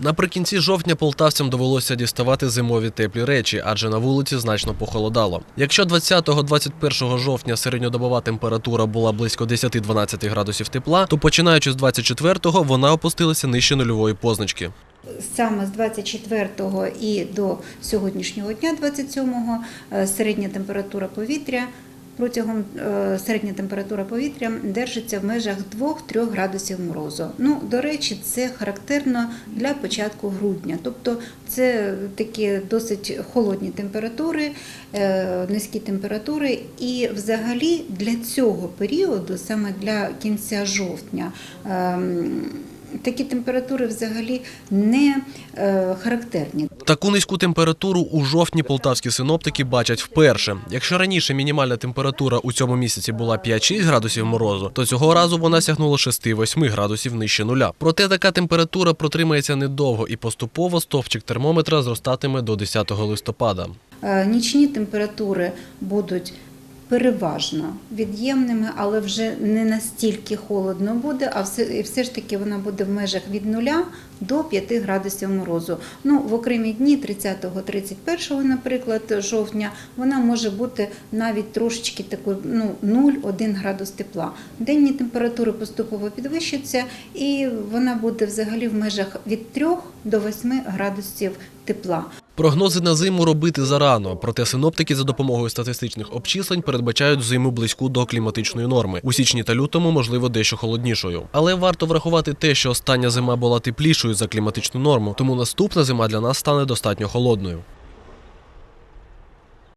Наприкінці жовтня полтавцям довелося діставати зимові теплі речі, адже на вулиці значно похолодало. Якщо 20-21 жовтня середньодобова температура була близько 10-12 градусів тепла, то починаючи з 24-го вона опустилася нижче нульової позначки. Саме з 24 і до сьогоднішнього дня, 27-го, е, середня температура повітря протягом е, середня температура повітря держиться в межах 2-3 градусів морозу. Ну, до речі, це характерно для початку грудня. Тобто це такі досить холодні температури, е, низькі температури. І взагалі для цього періоду, саме для кінця жовтня, ем, такі температури взагалі не е, характерні. Таку низьку температуру у жовтні полтавські синоптики бачать вперше. Якщо раніше мінімальна температура у цьому місяці була 5-6 градусів морозу, то цього разу вона сягнула 6-8 градусів нижче нуля. Проте така температура протримається недовго і поступово стовпчик термометра зростатиме до 10 листопада. Е, Нічні температури будуть переважно від'ємними, але вже не настільки холодно буде, а все, і все ж таки вона буде в межах від 0 до 5 градусів морозу. Ну, в окремі дні 30-31, наприклад, жовтня, вона може бути навіть трошечки такою ну, 0-1 градус тепла. Денні температури поступово підвищаться, і вона буде взагалі в межах від 3 до 8 градусів тепла. Прогнози на зиму робити зарано, проте синоптики за допомогою статистичних обчислень передбачають зиму близьку до кліматичної норми. У січні та лютому, можливо, дещо холоднішою. Але варто врахувати те, що остання зима була теплішою за кліматичну норму, тому наступна зима для нас стане достатньо холодною.